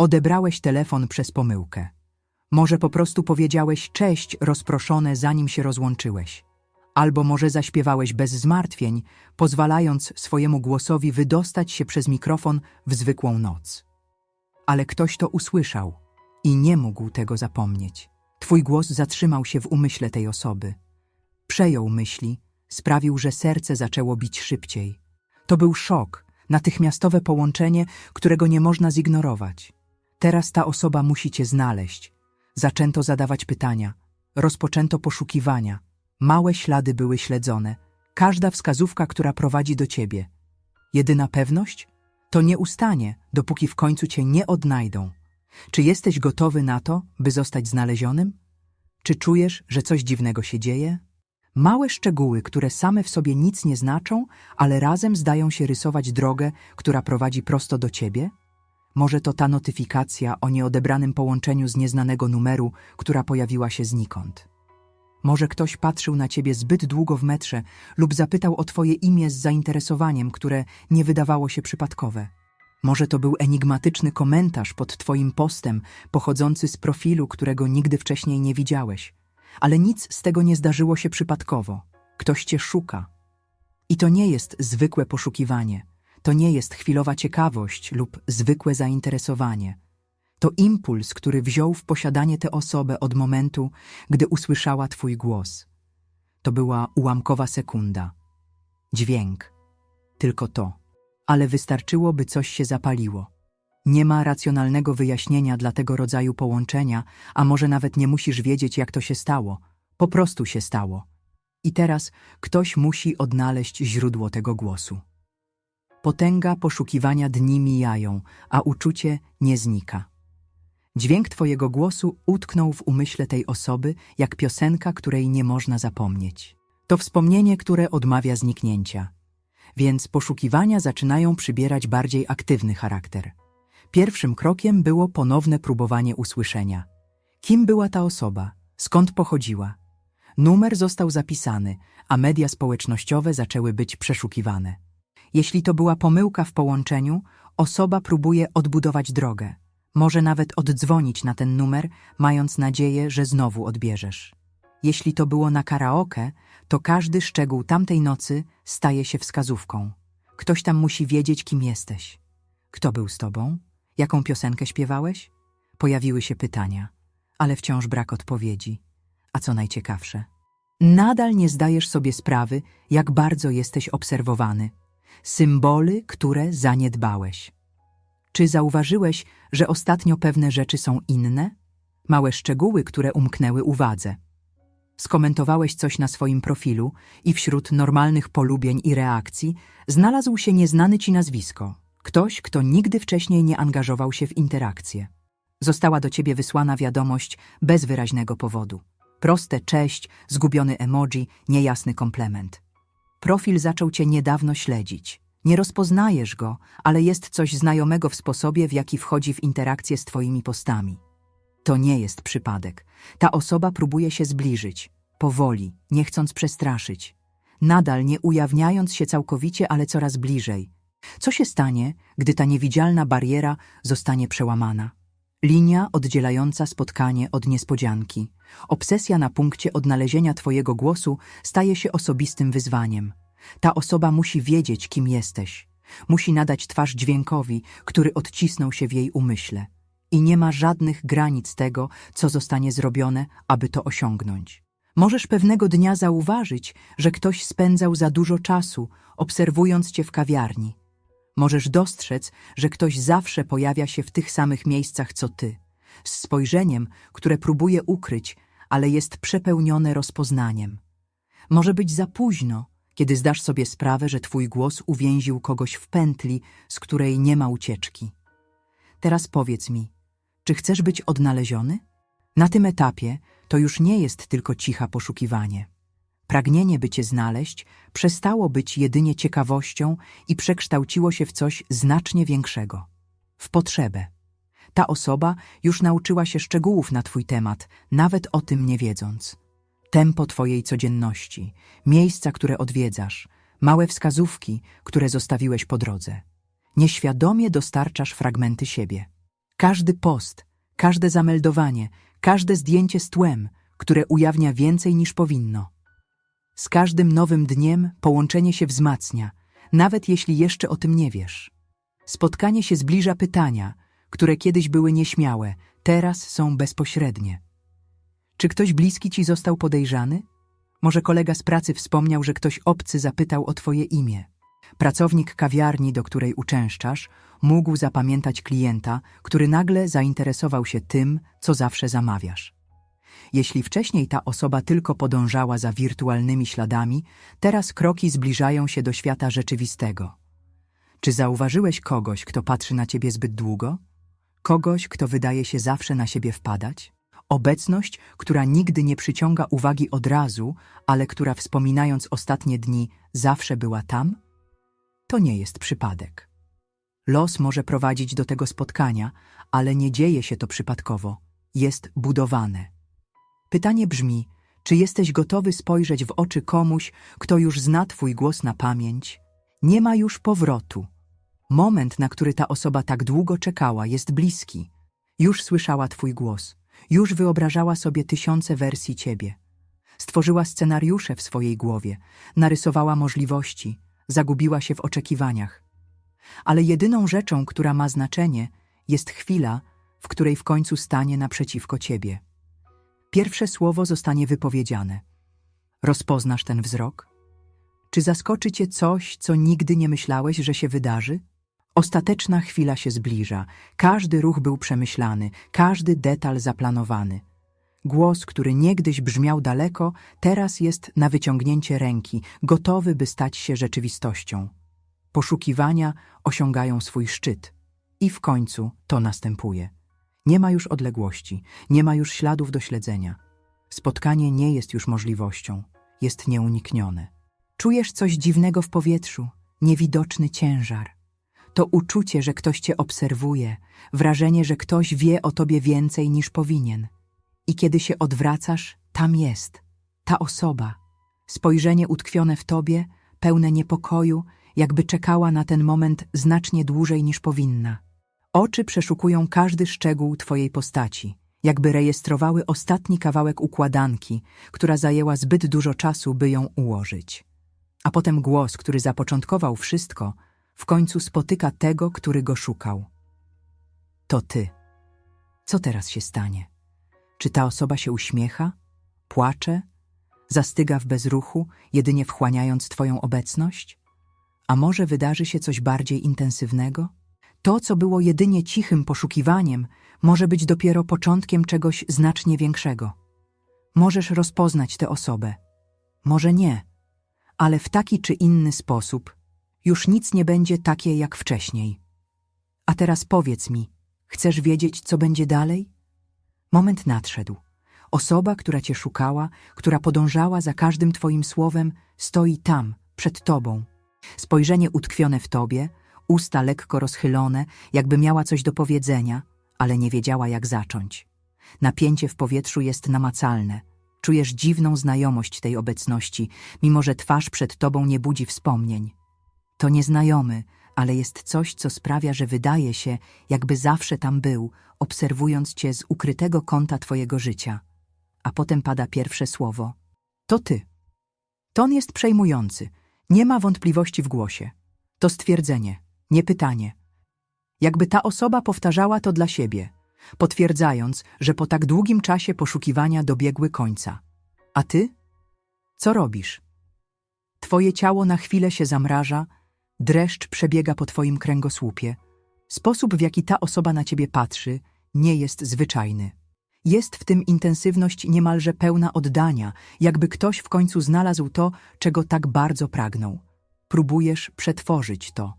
Odebrałeś telefon przez pomyłkę. Może po prostu powiedziałeś cześć rozproszone, zanim się rozłączyłeś. Albo może zaśpiewałeś bez zmartwień, pozwalając swojemu głosowi wydostać się przez mikrofon w zwykłą noc. Ale ktoś to usłyszał i nie mógł tego zapomnieć. Twój głos zatrzymał się w umyśle tej osoby. Przejął myśli, sprawił, że serce zaczęło bić szybciej. To był szok, natychmiastowe połączenie, którego nie można zignorować. Teraz ta osoba musi cię znaleźć. Zaczęto zadawać pytania, rozpoczęto poszukiwania. Małe ślady były śledzone, każda wskazówka, która prowadzi do ciebie. Jedyna pewność? To nie ustanie, dopóki w końcu cię nie odnajdą. Czy jesteś gotowy na to, by zostać znalezionym? Czy czujesz, że coś dziwnego się dzieje? Małe szczegóły, które same w sobie nic nie znaczą, ale razem zdają się rysować drogę, która prowadzi prosto do ciebie? Może to ta notyfikacja o nieodebranym połączeniu z nieznanego numeru, która pojawiła się znikąd. Może ktoś patrzył na ciebie zbyt długo w metrze lub zapytał o twoje imię z zainteresowaniem, które nie wydawało się przypadkowe. Może to był enigmatyczny komentarz pod twoim postem, pochodzący z profilu, którego nigdy wcześniej nie widziałeś. Ale nic z tego nie zdarzyło się przypadkowo. Ktoś cię szuka. I to nie jest zwykłe poszukiwanie. To nie jest chwilowa ciekawość lub zwykłe zainteresowanie. To impuls, który wziął w posiadanie tę osobę od momentu, gdy usłyszała Twój głos. To była ułamkowa sekunda. Dźwięk. Tylko to. Ale wystarczyło, by coś się zapaliło. Nie ma racjonalnego wyjaśnienia dla tego rodzaju połączenia, a może nawet nie musisz wiedzieć, jak to się stało. Po prostu się stało. I teraz ktoś musi odnaleźć źródło tego głosu. Potęga poszukiwania dni mijają, a uczucie nie znika. Dźwięk Twojego głosu utknął w umyśle tej osoby, jak piosenka, której nie można zapomnieć. To wspomnienie, które odmawia zniknięcia. Więc poszukiwania zaczynają przybierać bardziej aktywny charakter. Pierwszym krokiem było ponowne próbowanie usłyszenia. Kim była ta osoba? Skąd pochodziła? Numer został zapisany, a media społecznościowe zaczęły być przeszukiwane. Jeśli to była pomyłka w połączeniu, osoba próbuje odbudować drogę. Może nawet oddzwonić na ten numer, mając nadzieję, że znowu odbierzesz. Jeśli to było na karaoke, to każdy szczegół tamtej nocy staje się wskazówką. Ktoś tam musi wiedzieć, kim jesteś. Kto był z tobą? Jaką piosenkę śpiewałeś? Pojawiły się pytania, ale wciąż brak odpowiedzi. A co najciekawsze, nadal nie zdajesz sobie sprawy, jak bardzo jesteś obserwowany. Symbole, które zaniedbałeś. Czy zauważyłeś, że ostatnio pewne rzeczy są inne? Małe szczegóły, które umknęły uwadze. Skomentowałeś coś na swoim profilu i wśród normalnych polubień i reakcji znalazł się nieznany ci nazwisko. Ktoś, kto nigdy wcześniej nie angażował się w interakcję. Została do ciebie wysłana wiadomość bez wyraźnego powodu. Proste cześć, zgubiony emoji, niejasny komplement. Profil zaczął cię niedawno śledzić. Nie rozpoznajesz go, ale jest coś znajomego w sposobie, w jaki wchodzi w interakcję z twoimi postami. To nie jest przypadek. Ta osoba próbuje się zbliżyć, powoli, nie chcąc przestraszyć. Nadal nie ujawniając się całkowicie, ale coraz bliżej. Co się stanie, gdy ta niewidzialna bariera zostanie przełamana? Linia oddzielająca spotkanie od niespodzianki. Obsesja na punkcie odnalezienia Twojego głosu staje się osobistym wyzwaniem. Ta osoba musi wiedzieć, kim jesteś. Musi nadać twarz dźwiękowi, który odcisnął się w jej umyśle. I nie ma żadnych granic tego, co zostanie zrobione, aby to osiągnąć. Możesz pewnego dnia zauważyć, że ktoś spędzał za dużo czasu, obserwując cię w kawiarni. Możesz dostrzec, że ktoś zawsze pojawia się w tych samych miejscach co ty, z spojrzeniem, które próbuje ukryć, ale jest przepełnione rozpoznaniem. Może być za późno, kiedy zdasz sobie sprawę, że twój głos uwięził kogoś w pętli, z której nie ma ucieczki. Teraz powiedz mi, czy chcesz być odnaleziony? Na tym etapie to już nie jest tylko cicha poszukiwanie. Pragnienie, by cię znaleźć, przestało być jedynie ciekawością i przekształciło się w coś znacznie większego w potrzebę. Ta osoba już nauczyła się szczegółów na twój temat, nawet o tym nie wiedząc. Tempo twojej codzienności, miejsca, które odwiedzasz, małe wskazówki, które zostawiłeś po drodze. Nieświadomie dostarczasz fragmenty siebie. Każdy post, każde zameldowanie, każde zdjęcie z tłem, które ujawnia więcej niż powinno. Z każdym nowym dniem połączenie się wzmacnia, nawet jeśli jeszcze o tym nie wiesz. Spotkanie się zbliża pytania, które kiedyś były nieśmiałe, teraz są bezpośrednie. Czy ktoś bliski ci został podejrzany? Może kolega z pracy wspomniał, że ktoś obcy zapytał o twoje imię. Pracownik kawiarni, do której uczęszczasz, mógł zapamiętać klienta, który nagle zainteresował się tym, co zawsze zamawiasz. Jeśli wcześniej ta osoba tylko podążała za wirtualnymi śladami, teraz kroki zbliżają się do świata rzeczywistego. Czy zauważyłeś kogoś, kto patrzy na ciebie zbyt długo? Kogoś, kto wydaje się zawsze na siebie wpadać? Obecność, która nigdy nie przyciąga uwagi od razu, ale która wspominając ostatnie dni zawsze była tam? To nie jest przypadek. Los może prowadzić do tego spotkania, ale nie dzieje się to przypadkowo. Jest budowane. Pytanie brzmi, czy jesteś gotowy spojrzeć w oczy komuś, kto już zna Twój głos na pamięć? Nie ma już powrotu. Moment, na który ta osoba tak długo czekała, jest bliski. Już słyszała Twój głos, już wyobrażała sobie tysiące wersji Ciebie. Stworzyła scenariusze w swojej głowie, narysowała możliwości, zagubiła się w oczekiwaniach. Ale jedyną rzeczą, która ma znaczenie, jest chwila, w której w końcu stanie naprzeciwko Ciebie. Pierwsze słowo zostanie wypowiedziane. Rozpoznasz ten wzrok? Czy zaskoczy cię coś, co nigdy nie myślałeś, że się wydarzy? Ostateczna chwila się zbliża. Każdy ruch był przemyślany, każdy detal zaplanowany. Głos, który niegdyś brzmiał daleko, teraz jest na wyciągnięcie ręki, gotowy, by stać się rzeczywistością. Poszukiwania osiągają swój szczyt. I w końcu to następuje. Nie ma już odległości, nie ma już śladów do śledzenia. Spotkanie nie jest już możliwością, jest nieuniknione. Czujesz coś dziwnego w powietrzu, niewidoczny ciężar. To uczucie, że ktoś cię obserwuje, wrażenie, że ktoś wie o tobie więcej niż powinien. I kiedy się odwracasz, tam jest, ta osoba. Spojrzenie utkwione w tobie, pełne niepokoju, jakby czekała na ten moment znacznie dłużej niż powinna. Oczy przeszukują każdy szczegół twojej postaci, jakby rejestrowały ostatni kawałek układanki, która zajęła zbyt dużo czasu, by ją ułożyć. A potem głos, który zapoczątkował wszystko, w końcu spotyka tego, który go szukał. To ty. Co teraz się stanie? Czy ta osoba się uśmiecha, płacze, zastyga w bezruchu, jedynie wchłaniając twoją obecność? A może wydarzy się coś bardziej intensywnego? To, co było jedynie cichym poszukiwaniem, może być dopiero początkiem czegoś znacznie większego. Możesz rozpoznać tę osobę. Może nie, ale w taki czy inny sposób już nic nie będzie takie jak wcześniej. A teraz powiedz mi, chcesz wiedzieć, co będzie dalej? Moment nadszedł. Osoba, która cię szukała, która podążała za każdym twoim słowem, stoi tam, przed tobą. Spojrzenie utkwione w tobie, usta lekko rozchylone, jakby miała coś do powiedzenia, ale nie wiedziała, jak zacząć. Napięcie w powietrzu jest namacalne. Czujesz dziwną znajomość tej obecności, mimo że twarz przed tobą nie budzi wspomnień. To nieznajomy, ale jest coś, co sprawia, że wydaje się, jakby zawsze tam był, obserwując cię z ukrytego kąta twojego życia. A potem pada pierwsze słowo. To ty. Ton jest przejmujący. Nie ma wątpliwości w głosie. To stwierdzenie, nie pytanie. Jakby ta osoba powtarzała to dla siebie, potwierdzając, że po tak długim czasie poszukiwania dobiegły końca. A ty? Co robisz? Twoje ciało na chwilę się zamraża, dreszcz przebiega po twoim kręgosłupie. Sposób, w jaki ta osoba na ciebie patrzy, nie jest zwyczajny. Jest w tym intensywność niemalże pełna oddania, jakby ktoś w końcu znalazł to, czego tak bardzo pragnął. Próbujesz przetworzyć to.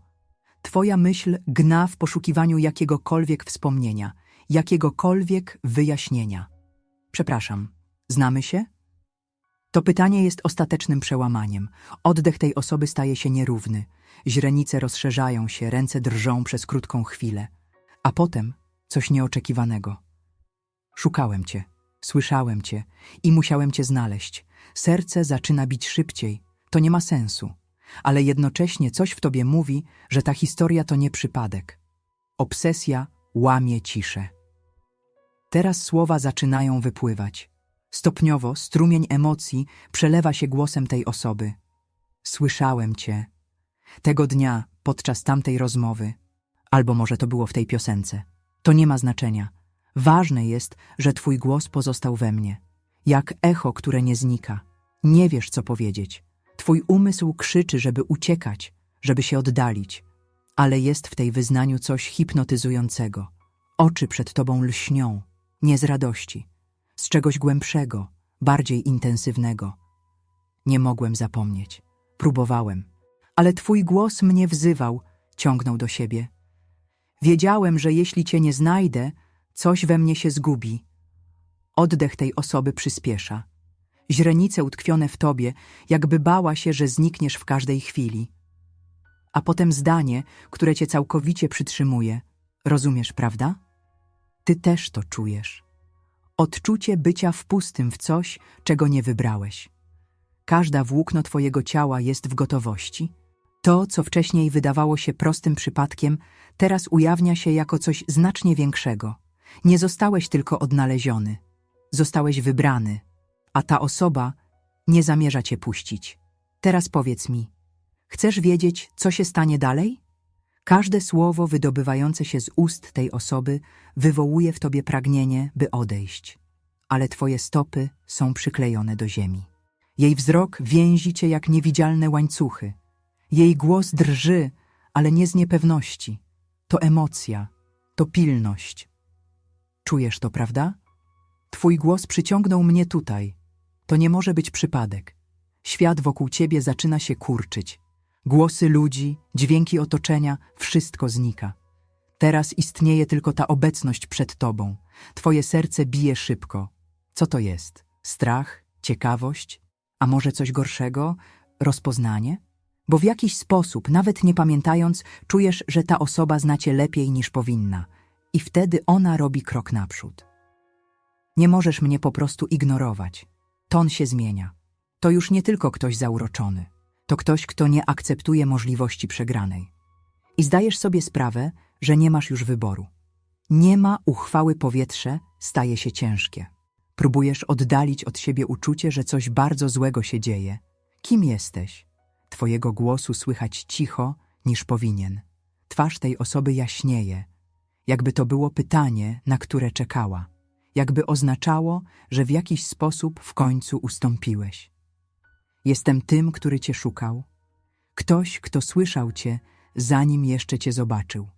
Twoja myśl gna w poszukiwaniu jakiegokolwiek wspomnienia, jakiegokolwiek wyjaśnienia. Przepraszam, znamy się? To pytanie jest ostatecznym przełamaniem. Oddech tej osoby staje się nierówny. Źrenice rozszerzają się, ręce drżą przez krótką chwilę. A potem coś nieoczekiwanego. Szukałem cię, słyszałem cię i musiałem cię znaleźć. Serce zaczyna bić szybciej. To nie ma sensu. Ale jednocześnie coś w tobie mówi, że ta historia to nie przypadek. Obsesja łamie ciszę. Teraz słowa zaczynają wypływać. Stopniowo strumień emocji przelewa się głosem tej osoby. Słyszałem cię. Tego dnia, podczas tamtej rozmowy. Albo może to było w tej piosence. To nie ma znaczenia. Ważne jest, że twój głos pozostał we mnie. Jak echo, które nie znika. Nie wiesz, co powiedzieć. Twój umysł krzyczy, żeby uciekać, żeby się oddalić. Ale jest w tej wyznaniu coś hipnotyzującego. Oczy przed tobą lśnią, nie z radości, z czegoś głębszego, bardziej intensywnego. Nie mogłem zapomnieć. Próbowałem. Ale twój głos mnie wzywał, ciągnął do siebie. Wiedziałem, że jeśli cię nie znajdę, coś we mnie się zgubi. Oddech tej osoby przyspiesza. Źrenice utkwione w tobie, jakby bała się, że znikniesz w każdej chwili. A potem zdanie, które cię całkowicie przytrzymuje. Rozumiesz, prawda? Ty też to czujesz. Odczucie bycia wpustym w coś, czego nie wybrałeś. Każda włókno twojego ciała jest w gotowości. To, co wcześniej wydawało się prostym przypadkiem, teraz ujawnia się jako coś znacznie większego. Nie zostałeś tylko odnaleziony, zostałeś wybrany, a ta osoba nie zamierza cię puścić. Teraz powiedz mi, chcesz wiedzieć, co się stanie dalej? Każde słowo wydobywające się z ust tej osoby wywołuje w tobie pragnienie, by odejść, ale twoje stopy są przyklejone do ziemi. Jej wzrok więzi cię jak niewidzialne łańcuchy. Jej głos drży, ale nie z niepewności. To emocja, to pilność. Czujesz to, prawda? Twój głos przyciągnął mnie tutaj. To nie może być przypadek. Świat wokół ciebie zaczyna się kurczyć. Głosy ludzi, dźwięki otoczenia, wszystko znika. Teraz istnieje tylko ta obecność przed tobą. Twoje serce bije szybko. Co to jest? Strach? Ciekawość? A może coś gorszego? Rozpoznanie? Bo w jakiś sposób, nawet nie pamiętając, czujesz, że ta osoba zna cię lepiej niż powinna. I wtedy ona robi krok naprzód. Nie możesz mnie po prostu ignorować. Ton się zmienia. To już nie tylko ktoś zauroczony. To ktoś, kto nie akceptuje możliwości przegranej. I zdajesz sobie sprawę, że nie masz już wyboru. Nie ma uchwały powietrze, staje się ciężkie. Próbujesz oddalić od siebie uczucie, że coś bardzo złego się dzieje. Kim jesteś? Twojego głosu słychać cicho, niż powinien. Twarz tej osoby jaśnieje, jakby to było pytanie, na które czekała, jakby oznaczało, że w jakiś sposób w końcu ustąpiłeś. Jestem tym, który cię szukał. Ktoś, kto słyszał cię, zanim jeszcze cię zobaczył.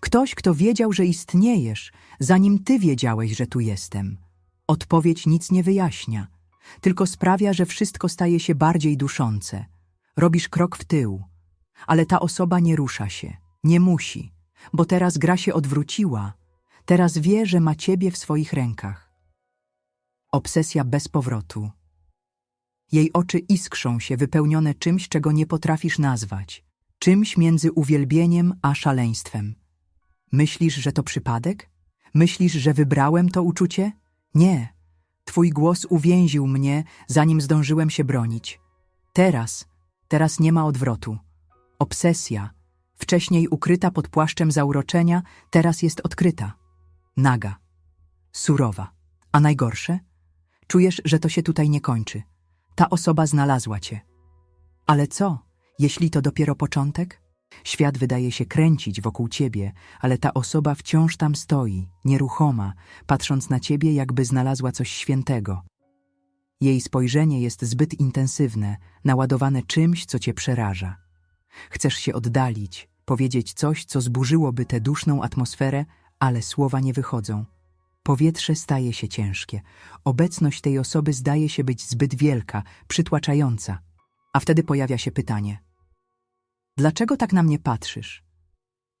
Ktoś, kto wiedział, że istniejesz, zanim ty wiedziałeś, że tu jestem. Odpowiedź nic nie wyjaśnia, tylko sprawia, że wszystko staje się bardziej duszące. Robisz krok w tył, ale ta osoba nie rusza się, nie musi, bo teraz gra się odwróciła, teraz wie, że ma ciebie w swoich rękach. Obsesja bez powrotu. Jej oczy iskrzą się, wypełnione czymś, czego nie potrafisz nazwać, czymś między uwielbieniem a szaleństwem. Myślisz, że to przypadek? Myślisz, że wybrałem to uczucie? Nie. Twój głos uwięził mnie, zanim zdążyłem się bronić. Teraz, teraz nie ma odwrotu. Obsesja, wcześniej ukryta pod płaszczem zauroczenia, teraz jest odkryta. Naga, surowa. A najgorsze? Czujesz, że to się tutaj nie kończy. Ta osoba znalazła cię. Ale co, jeśli to dopiero początek? Świat wydaje się kręcić wokół ciebie, ale ta osoba wciąż tam stoi, nieruchoma, patrząc na ciebie, jakby znalazła coś świętego. Jej spojrzenie jest zbyt intensywne, naładowane czymś, co cię przeraża. Chcesz się oddalić, powiedzieć coś, co zburzyłoby tę duszną atmosferę, ale słowa nie wychodzą. Powietrze staje się ciężkie. Obecność tej osoby zdaje się być zbyt wielka, przytłaczająca. A wtedy pojawia się pytanie – Dlaczego tak na mnie patrzysz?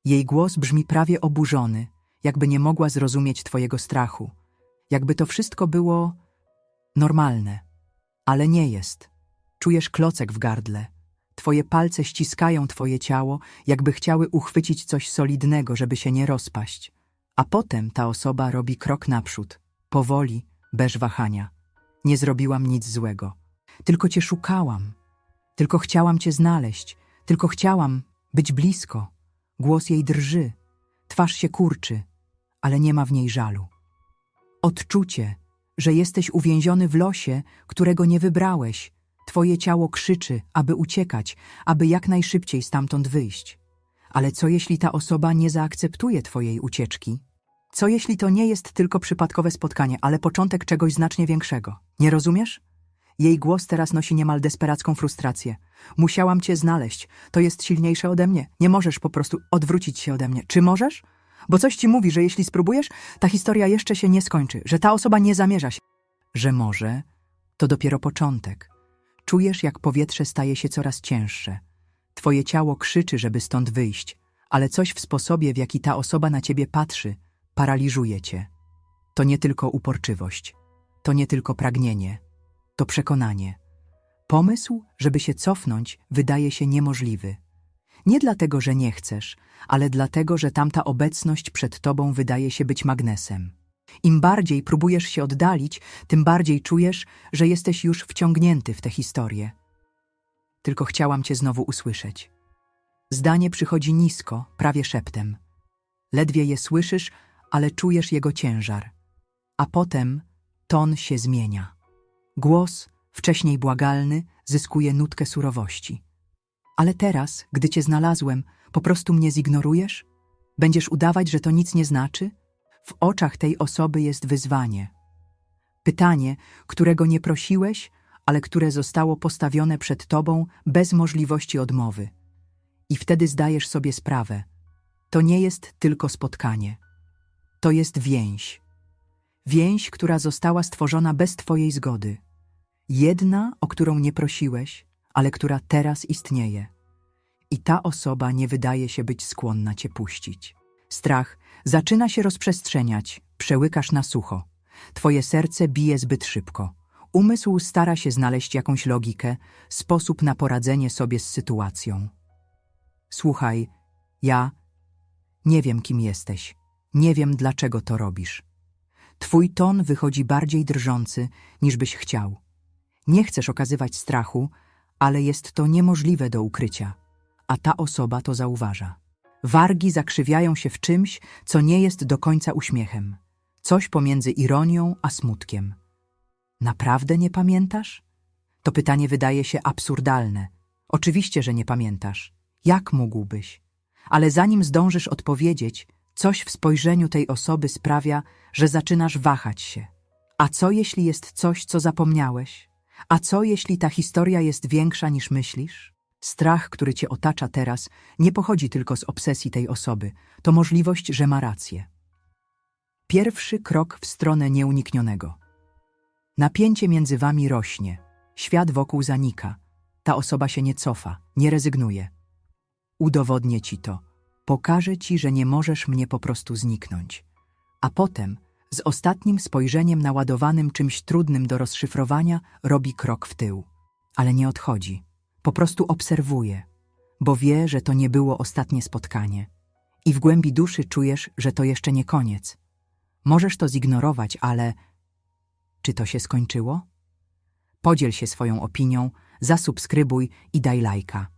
Jej głos brzmi prawie oburzony, jakby nie mogła zrozumieć twojego strachu, jakby to wszystko było normalne, ale nie jest. Czujesz klocek w gardle. Twoje palce ściskają twoje ciało, jakby chciały uchwycić coś solidnego, żeby się nie rozpaść. A potem ta osoba robi krok naprzód, powoli, bez wahania. Nie zrobiłam nic złego. Tylko cię szukałam. Tylko chciałam cię znaleźć, tylko chciałam być blisko. Głos jej drży, twarz się kurczy, ale nie ma w niej żalu. Odczucie, że jesteś uwięziony w losie, którego nie wybrałeś. Twoje ciało krzyczy, aby uciekać, aby jak najszybciej stamtąd wyjść. Ale co jeśli ta osoba nie zaakceptuje twojej ucieczki? Co jeśli to nie jest tylko przypadkowe spotkanie, ale początek czegoś znacznie większego? Nie rozumiesz? Jej głos teraz nosi niemal desperacką frustrację. Musiałam cię znaleźć. To jest silniejsze ode mnie. Nie możesz po prostu odwrócić się ode mnie. Czy możesz? Bo coś ci mówi, że jeśli spróbujesz, ta historia jeszcze się nie skończy, że ta osoba nie zamierza się. Że może to dopiero początek. Czujesz, jak powietrze staje się coraz cięższe. Twoje ciało krzyczy, żeby stąd wyjść, ale coś w sposobie, w jaki ta osoba na ciebie patrzy, paraliżuje cię. To nie tylko uporczywość, to nie tylko pragnienie, to przekonanie. Pomysł, żeby się cofnąć, wydaje się niemożliwy. Nie dlatego, że nie chcesz, ale dlatego, że tamta obecność przed tobą wydaje się być magnesem. Im bardziej próbujesz się oddalić, tym bardziej czujesz, że jesteś już wciągnięty w tę historię. Tylko chciałam cię znowu usłyszeć. Zdanie przychodzi nisko, prawie szeptem. Ledwie je słyszysz, ale czujesz jego ciężar. A potem ton się zmienia. Głos, wcześniej błagalny, zyskuje nutkę surowości. Ale teraz, gdy cię znalazłem, po prostu mnie zignorujesz? Będziesz udawać, że to nic nie znaczy? W oczach tej osoby jest wyzwanie. Pytanie, którego nie prosiłeś, ale które zostało postawione przed tobą bez możliwości odmowy. I wtedy zdajesz sobie sprawę. To nie jest tylko spotkanie. To jest więź. Więź, która została stworzona bez twojej zgody. Jedna, o którą nie prosiłeś, ale która teraz istnieje. I ta osoba nie wydaje się być skłonna cię puścić. Strach zaczyna się rozprzestrzeniać, przełykasz na sucho. Twoje serce bije zbyt szybko. Umysł stara się znaleźć jakąś logikę, sposób na poradzenie sobie z sytuacją. Słuchaj, ja nie wiem, kim jesteś. Nie wiem, dlaczego to robisz. Twój ton wychodzi bardziej drżący, niż byś chciał. Nie chcesz okazywać strachu, ale jest to niemożliwe do ukrycia, a ta osoba to zauważa. Wargi zakrzywiają się w czymś, co nie jest do końca uśmiechem. Coś pomiędzy ironią a smutkiem. Naprawdę nie pamiętasz? To pytanie wydaje się absurdalne. Oczywiście, że nie pamiętasz. Jak mógłbyś? Ale zanim zdążysz odpowiedzieć, coś w spojrzeniu tej osoby sprawia, że zaczynasz wahać się. A co jeśli jest coś, co zapomniałeś? A co jeśli ta historia jest większa niż myślisz? Strach, który cię otacza teraz, nie pochodzi tylko z obsesji tej osoby. To możliwość, że ma rację. Pierwszy krok w stronę nieuniknionego. Napięcie między wami rośnie. Świat wokół zanika. Ta osoba się nie cofa, nie rezygnuje. Udowodnię ci to. Pokażę ci, że nie możesz mnie po prostu zniknąć. A potem, z ostatnim spojrzeniem naładowanym czymś trudnym do rozszyfrowania, robi krok w tył. Ale nie odchodzi. Po prostu obserwuje, bo wie, że to nie było ostatnie spotkanie. I w głębi duszy czujesz, że to jeszcze nie koniec. Możesz to zignorować, ale czy to się skończyło? Podziel się swoją opinią, zasubskrybuj i daj lajka.